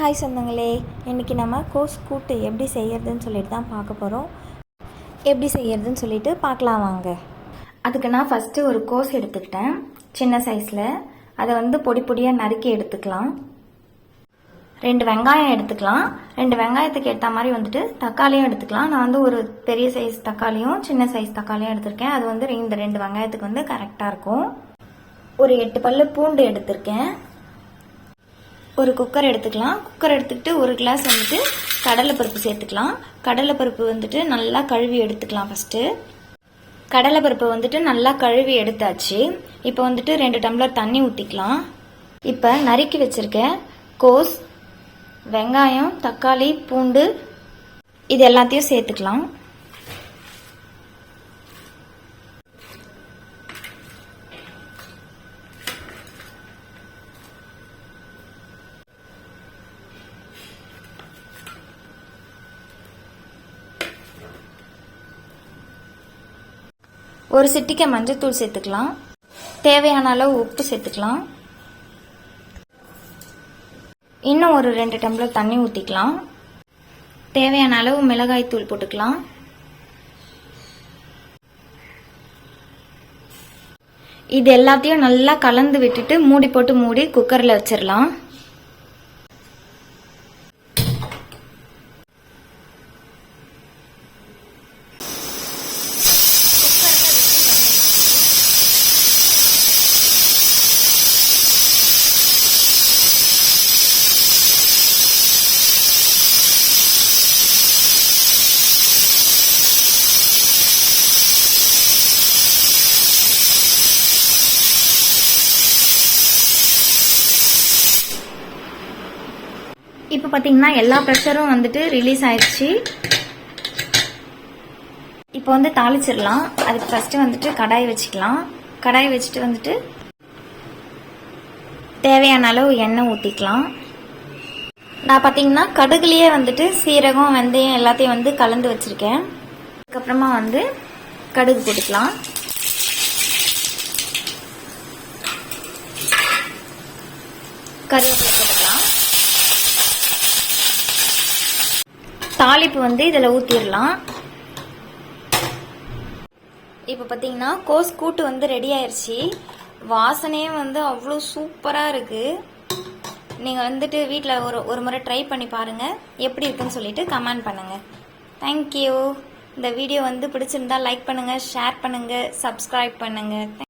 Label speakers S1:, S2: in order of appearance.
S1: Hi சொந்தங்களே இன்றைக்கி நம்ம கோஸ் கூட்டு எப்படி செய்யறதுன்னு சொல்லிட்டு தான் பார்க்க போகிறோம் எப்படி செய்யறதுன்னு சொல்லிட்டு பார்க்கலாம் வாங்க. அதுக்கு நான் ஃபஸ்ட்டு ஒரு கோஸ் எடுத்துக்கிட்டேன் சின்ன சைஸில் அதை வந்து பொடி பொடியாக நறுக்கி எடுத்துக்கலாம். ரெண்டு வெங்காயம் எடுத்துக்கலாம். ரெண்டு வெங்காயத்துக்கு ஏற்ற மாதிரி வந்துட்டு தக்காளியும் எடுத்துக்கலாம். நான் வந்து ஒரு பெரிய சைஸ் தக்காளியும் சின்ன சைஸ் தக்காளியும் எடுத்திருக்கேன். அது வந்து இந்த ரெண்டு வெங்காயத்துக்கு வந்து கரெக்டாக இருக்கும். ஒரு எட்டு பல்லு பூண்டு எடுத்திருக்கேன். ஒரு குக்கர் எடுத்துக்கலாம். குக்கர் எடுத்துக்கிட்டு ஒரு கிளாஸ் வந்துட்டு கடலைப்பருப்பு சேர்த்துக்கலாம். கடலைப்பருப்பு வந்துட்டு நல்லா கழுவி எடுத்துக்கலாம் ஃபஸ்ட்டு கடலைப்பருப்பு வந்துட்டு நல்லா கழுவி எடுத்தாச்சு. இப்போ வந்துட்டு ரெண்டு டம்ளர் தண்ணி ஊற்றிக்கலாம் இப்போ நறுக்கி வச்சுருக்க கோஸ் வெங்காயம் தக்காளி பூண்டு இது எல்லாத்தையும் சேர்த்துக்கலாம். ஒரு சிட்டிக்கை மஞ்சத்தூள் சேர்த்துக்கலாம். தேவையான அளவு உப்பு சேர்த்துக்கலாம். இன்னும் ஒரு ரெண்டு டம்ளர் தண்ணி ஊற்றிக்கலாம் தேவையான அளவு மிளகாய் தூள் போட்டுக்கலாம். இது எல்லாத்தையும் நல்லா கலந்து விட்டுட்டு மூடி போட்டு மூடி குக்கரில் வச்சிடலாம் இப்போ பார்த்தீங்கன்னா எல்லா ப்ரெஷரும் வந்துட்டு ரிலீஸ் ஆயிடுச்சு. இப்போ வந்து தாளிச்சிடலாம். அதுக்கு ஃபஸ்ட்டு வந்துட்டு கடாய் வச்சுக்கலாம். கடாய் வச்சுட்டு வந்துட்டு தேவையான அளவு எண்ணெய் ஊற்றிக்கலாம் நான் பார்த்தீங்கன்னா கடுகுலேயே வந்துட்டு சீரகம் வெந்தயம் எல்லாத்தையும் வந்து கலந்து வச்சுருக்கேன். அதுக்கப்புறமா வந்து கடுகு போட்டுக்கலாம். கருவேப்பிலை தாளிப்பு வந்து இதில் ஊற்றிடலாம் இப்போ பார்த்தீங்கன்னா கோஸ் கூட்டு வந்து ரெடி ஆயிடுச்சு வாசனையே வந்து அவ்வளோ சூப்பராக இருக்குது நீங்கள் வந்துட்டு வீட்டில் ஒரு ஒரு முறை ட்ரை பண்ணி பாருங்கள் எப்படி இருக்குன்னு சொல்லிட்டு கமெண்ட் பண்ணுங்கள் தேங்க்யூ இந்த வீடியோ வந்து பிடிச்சிருந்தா லைக் பண்ணுங்கள் ஷேர் பண்ணுங்கள் சப்ஸ்கிரைப் பண்ணுங்கள்